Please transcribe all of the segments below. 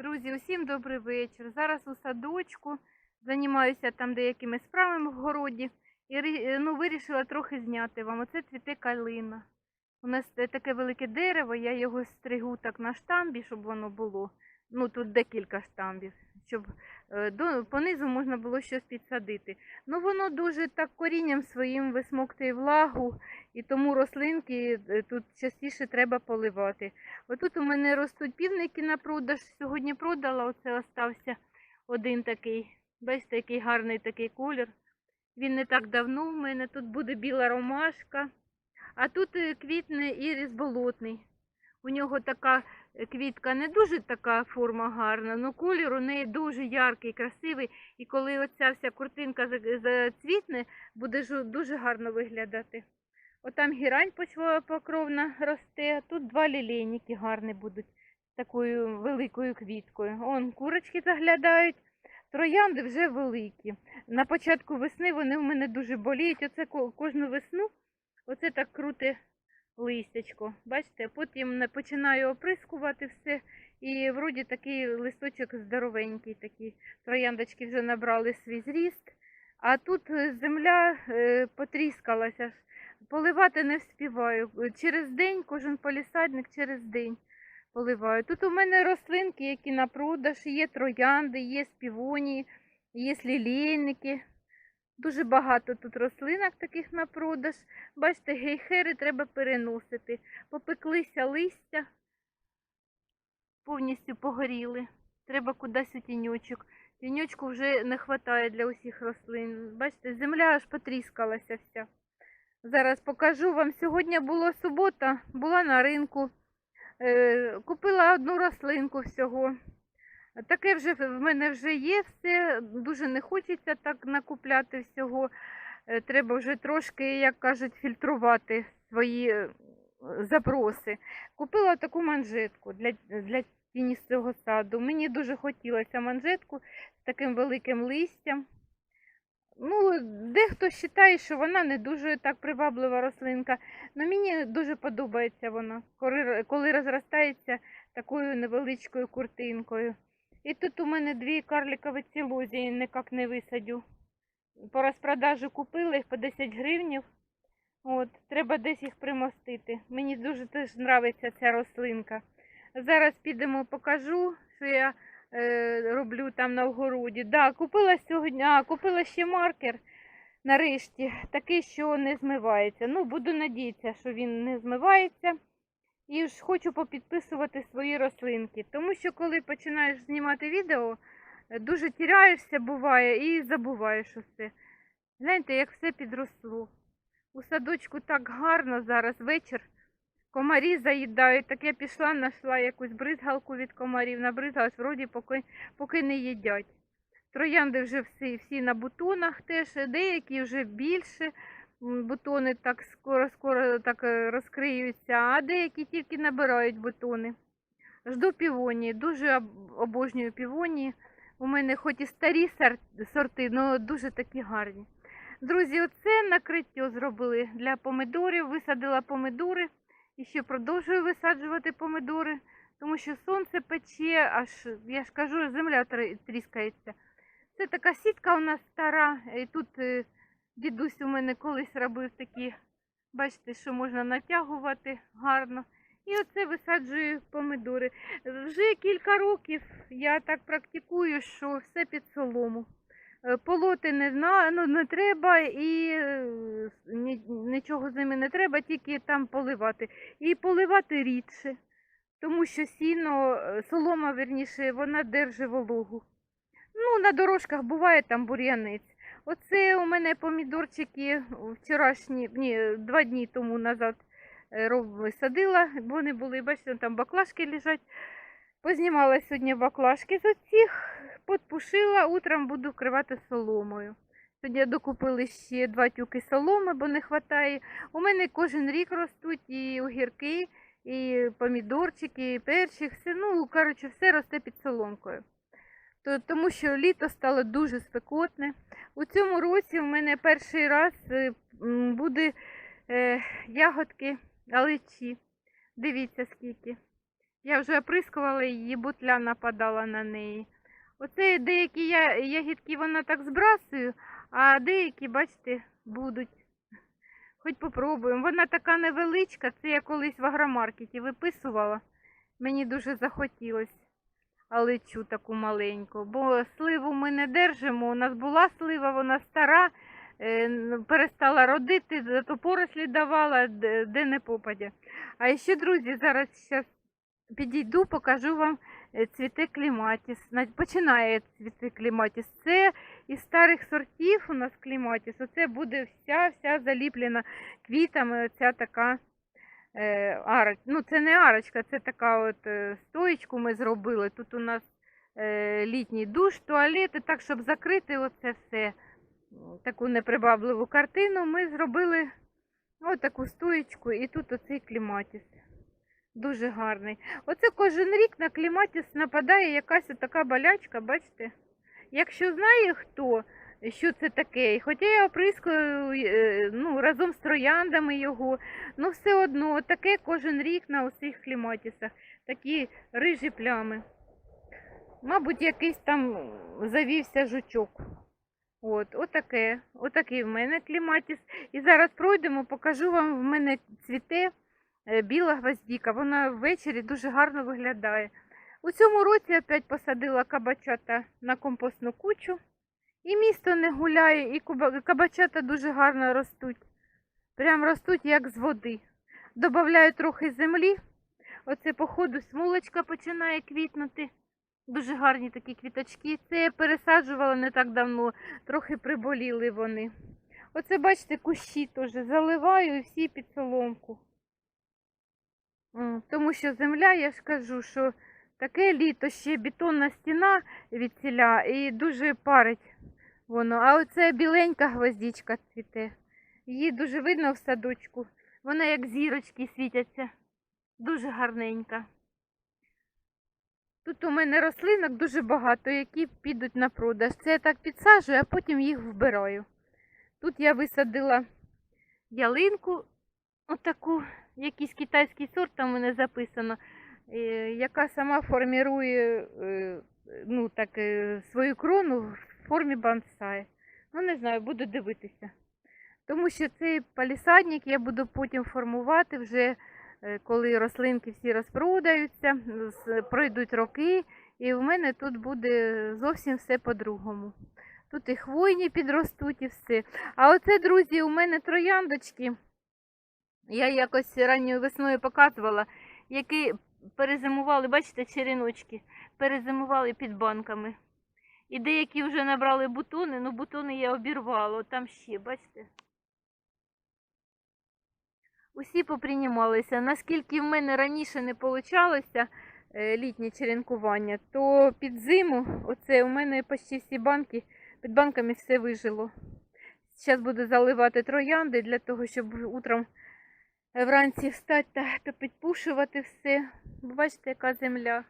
Друзі, усім добрий вечір. Зараз у садочку займаюся там деякими справами в городі і е, ну, вирішила трохи зняти вам. Оце цвіте калина. У нас таке велике дерево, я його стригу так на штамбі, щоб воно було. Ну тут декілька штамбів, щоб е, до, понизу можна було щось підсадити. Ну воно дуже так корінням своїм висмоктує влагу, і тому рослинки е, тут частіше треба поливати. Отут у мене ростуть півники на продаж. Сьогодні продала, оце остався один такий. Бачите, який гарний такий колір. Він не так давно в мене. Тут буде біла ромашка. А тут е, квітне ірис болотний. У нього така е, квітка не дуже така форма гарна, але колір у неї дуже яркий, красивий. І коли оця вся куртинка зацвітне, буде дуже гарно виглядати. Отам гірань покровна росте, а тут два лілейники гарні будуть з такою великою квіткою. Он курочки заглядають, троянди вже великі. На початку весни вони в мене дуже боліють. Оце кожну весну оце так круте листячко. Бачите, потім починаю оприскувати все. І вроді такий листочок здоровенький, такі трояндочки вже набрали свій зріст. А тут е, земля е, потріскалася. Поливати не вспіваю. Через день, кожен полісадник через день поливаю. Тут у мене рослинки, які на продаж, є троянди, є співонії, є лілейники. Дуже багато тут рослинок таких на продаж. Бачите, гейхери треба переносити. Попеклися листя, повністю погоріли. Треба кудись у тіньочок. Тіньочку вже не вистачає для усіх рослин. Бачите, земля аж потріскалася вся. Зараз покажу вам. Сьогодні була субота, була на ринку. Е, купила одну рослинку всього. Таке вже в мене вже є все. Дуже не хочеться так накупляти всього. Е, Треба вже трошки, як кажуть, фільтрувати свої е, запроси. Купила таку манжетку для, для тіністого саду. Мені дуже хотілося манжетку з таким великим листям. Ну, дехто вважає, що вона не дуже так приваблива рослинка. але мені дуже подобається вона, коли розростається такою невеличкою куртинкою. І тут у мене дві карликові цілозії, ніяк не висадю. По розпродажу купила їх по 10 гривнів. От, треба десь їх примостити. Мені дуже теж подобається ця рослинка. Зараз підемо покажу, що я е, роблю там на огороді. Да, купила сьогодні, а, купила ще маркер нарешті, такий, що не змивається. Ну, буду надіятися, що він не змивається. І ж хочу попідписувати свої рослинки. Тому що коли починаєш знімати відео, дуже тіряєшся буває і забуваєш усе. Гляньте, як все підросло. У садочку так гарно зараз вечір. Комарі заїдають. Так я пішла, знайшла якусь бризгалку від комарів, набризгалась, вроді поки, поки не їдять. Троянди вже всі, всі на бутонах теж, деякі вже більше. Бутони так скоро-скоро так е, розкриються, а деякі тільки набирають бутони. Жду півонії, дуже обожнюю півонії. У мене хоч і старі сорти, але дуже такі гарні. Друзі, оце накриття зробили для помидорів. Висадила помидори і ще продовжую висаджувати помидори, тому що сонце пече, аж я ж кажу, земля тріскається. Це така сітка у нас стара, і тут е, дідусь у мене колись робив такі, бачите, що можна натягувати гарно. І оце висаджую помидори. Вже кілька років я так практикую, що все під солому. Е, Полоти не, ну, не треба і е, нічого з ними не треба, тільки там поливати. І поливати рідше, тому що сіно, е, солома, верніше, вона держить вологу. Ну, на дорожках буває там бур'янець. Оце у мене помідорчики вчорашні, ні, два дні тому назад е, садила. Вони були, бачите, там баклажки лежать. Познімала сьогодні баклажки з оцих, подпушила, утром буду вкривати соломою. Сьогодні докупили ще два тюки соломи, бо не вистачає. У мене кожен рік ростуть і огірки, і помідорчики, і перчик. Ну, коротше, все росте під соломкою. То, тому що літо стало дуже спекотне. У цьому році в мене перший раз е, буде е, ягодки аличі. Дивіться скільки. Я вже оприскувала її, бутля нападала на неї. Оце деякі ягідки вона так збрасую, а деякі, бачите, будуть. Хоч попробуємо. Вона така невеличка, це я колись в агромаркеті виписувала. Мені дуже захотілося. Але цю таку маленьку. Бо сливу ми не держимо. У нас була слива, вона стара, е, перестала родити, зато порослі давала, де не попадя. А ще, друзі, зараз підійду, покажу вам е, цвіте кліматіс. Починає цвіти кліматіс. Це із старих сортів у нас кліматіс. Оце буде вся вся заліплена квітами. Оця така е, ароч... Ну, це не арочка, це така от е, стоїчку ми зробили. Тут у нас е, літній душ, туалет, і так, щоб закрити оце все, таку неприбавливу картину, ми зробили таку стоїчку і тут оцей кліматіс. Дуже гарний. Оце кожен рік на кліматіс нападає якась така болячка, бачите? Якщо знає хто, що це таке, хоча я оприскую е, ну, разом з трояндами його, ну все одно таке кожен рік на усіх кліматісах, такі рижі плями. Мабуть, якийсь там завівся жучок. От, отаке, отакий в мене кліматіс. І зараз пройдемо, покажу вам, в мене цвіте е, біла гвоздіка. Вона ввечері дуже гарно виглядає. У цьому році опять посадила кабачата на компостну кучу. І місто не гуляє, і кабачата дуже гарно ростуть. Прям ростуть як з води. Добавляю трохи землі. Оце по ходу смулочка починає квітнути. Дуже гарні такі квіточки. Це я пересаджувала не так давно, трохи приболіли вони. Оце, бачите, кущі теж заливаю і всі під соломку. Тому що земля, я ж кажу, що таке літо ще бетонна стіна від ціля і дуже парить воно. А оце біленька гвоздичка цвіте. Її дуже видно в садочку. Вона як зірочки світяться. Дуже гарненька. Тут у мене рослинок дуже багато, які підуть на продаж. Це я так підсаджую, а потім їх вбираю. Тут я висадила ялинку, отаку, якийсь китайський сорт там у мене записано, е, яка сама формірує е, ну, так, е, свою крону формі бонсай. Ну, не знаю, буду дивитися. Тому що цей палісадник я буду потім формувати вже, е, коли рослинки всі розпродаються, пройдуть роки, і в мене тут буде зовсім все по-другому. Тут і хвойні підростуть, і все. А оце, друзі, у мене трояндочки. Я якось ранньою весною показувала, які перезимували, бачите, черіночки, перезимували під банками. І деякі вже набрали бутони, ну бутони я обірвала, там ще, бачите. Усі поприймалися. Наскільки в мене раніше не получалося е, літнє черенкування, то під зиму, оце у мене почти всі банки, під банками все вижило. Зараз буду заливати троянди для того, щоб утром вранці встати та, та підпушувати все. Бачите, яка земля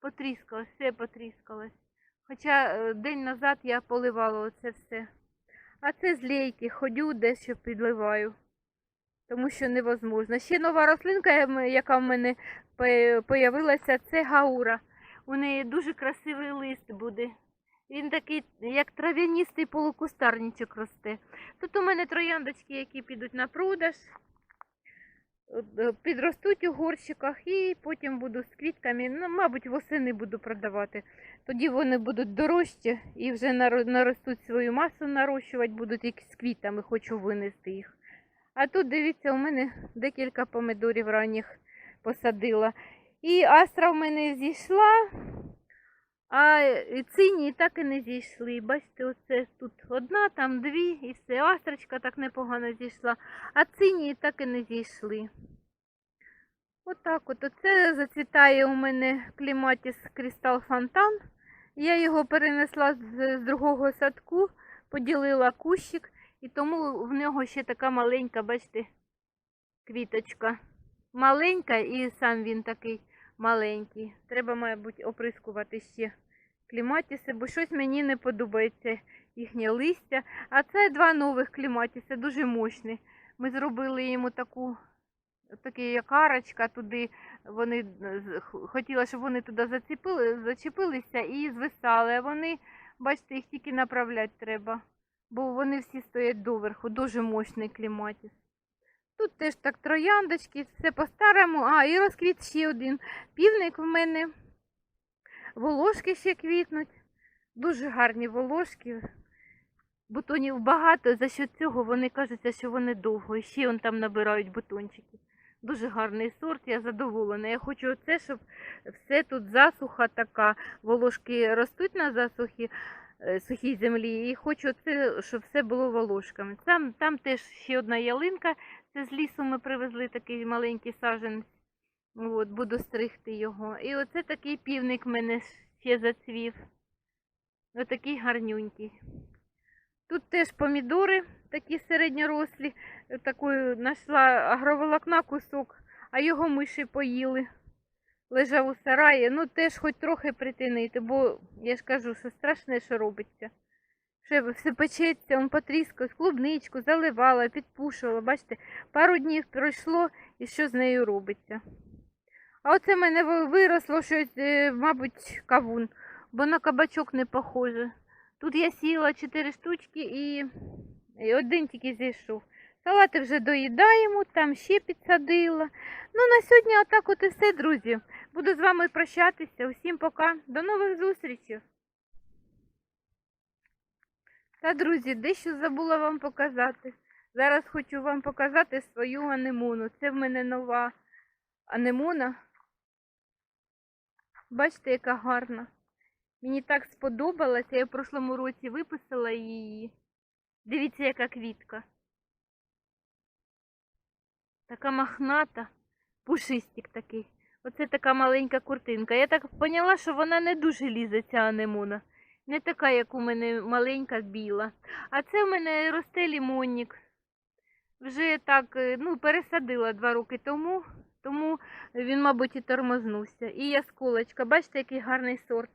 потріскалась, все потріскалось. Хоча е, день назад я поливала оце все. А це злейки, ходю дещо підливаю. Тому що невозможно. Ще нова рослинка, яка в мене появилася, це гаура. У неї дуже красивий лист буде. Він такий, як трав'яністий полукустарничок росте. Тут у мене трояндочки, які підуть на продаж, е, підростуть у горщиках і потім буду з квітками, ну, мабуть, восени буду продавати. Тоді вони будуть дорожчі і вже наростуть свою масу нарощувати, будуть як з квітами, хочу винести їх. А тут, дивіться, у мене декілька помидорів ранніх посадила. І астра в мене зійшла, а е, цині так і не зійшли. Бачите, оце тут одна, там дві, і все. Астрочка так непогано зійшла, а цині так і не зійшли. Отак от. Оце зацвітає у мене кліматіс Крістал Фонтан. Я його перенесла з другого садку, поділила кущик, і тому в нього ще така маленька, бачите, квіточка. Маленька і сам він такий маленький. Треба, мабуть, оприскувати ще кліматіси, бо щось мені не подобається їхнє листя. А це два нових кліматіси, дуже мощні. Ми зробили йому таку такі як арочка туди. Вони з- х- хотіла, щоб вони туди зацепили, зачепилися і звисали. А вони, бачите, їх тільки направляти треба. Бо вони всі стоять доверху, дуже мощний кліматіс. Тут теж так трояндочки, все по-старому. А, і розквіт ще один. Півник в мене. Волошки ще квітнуть. Дуже гарні волошки. Бутонів багато, за що цього вони кажуться, що вони довго. І ще он там набирають бутончики. Дуже гарний сорт, я задоволена. Я хочу оце, щоб все тут засуха така. Волошки ростуть на засухі, е, сухій землі. І хочу оце, щоб все було волошками. Там, там теж ще одна ялинка. Це з лісу ми привезли такий маленький саженець. От, буду стригти його. І оце такий півник в мене ще зацвів. Отакий гарнюнький. Тут теж помідори такі середньорослі. Такою знайшла агроволокна кусок, а його миші поїли. Лежав у сараї. Ну теж хоч трохи притинити, бо я ж кажу, що страшне, що робиться. Ще все печеться, он потріскав, клубничку заливала, підпушувала. Бачите, пару днів пройшло і що з нею робиться. А оце в мене виросло щось, е, мабуть, кавун, бо на кабачок не похоже. Тут я сіла чотири штучки і, і один тільки зійшов. Салати вже доїдаємо, там ще підсадила. Ну, на сьогодні отак от і все, друзі. Буду з вами прощатися. Усім пока. До нових зустрічей. Та, друзі, дещо забула вам показати. Зараз хочу вам показати свою анемону. Це в мене нова анемона. Бачите, яка гарна. Мені так сподобалося. Я в прошлому році виписала її. Дивіться, яка квітка. Така махната, пушистик такий. Оце така маленька куртинка. Я так поняла, що вона не дуже лізе, ця анемона. Не така, як у мене маленька біла. А це в мене росте лімонник. Вже так, е, ну, пересадила два роки тому, тому він, мабуть, і тормознувся. І ясколочка. Бачите, який гарний сорт.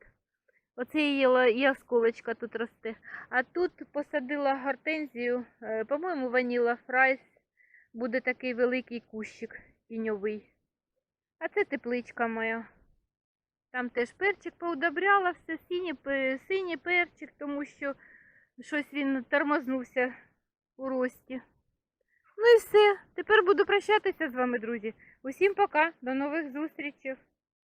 Оце ла- ясколочка тут росте. А тут посадила гортензію, е, по-моєму, ваніла фрайс. Буде такий великий кущик тіньовий. А це тепличка моя. Там теж перчик поудобряла, все синій, синій перчик, тому що щось він тормознувся у рості. Ну і все. Тепер буду прощатися з вами, друзі. Усім пока, до нових зустрічей.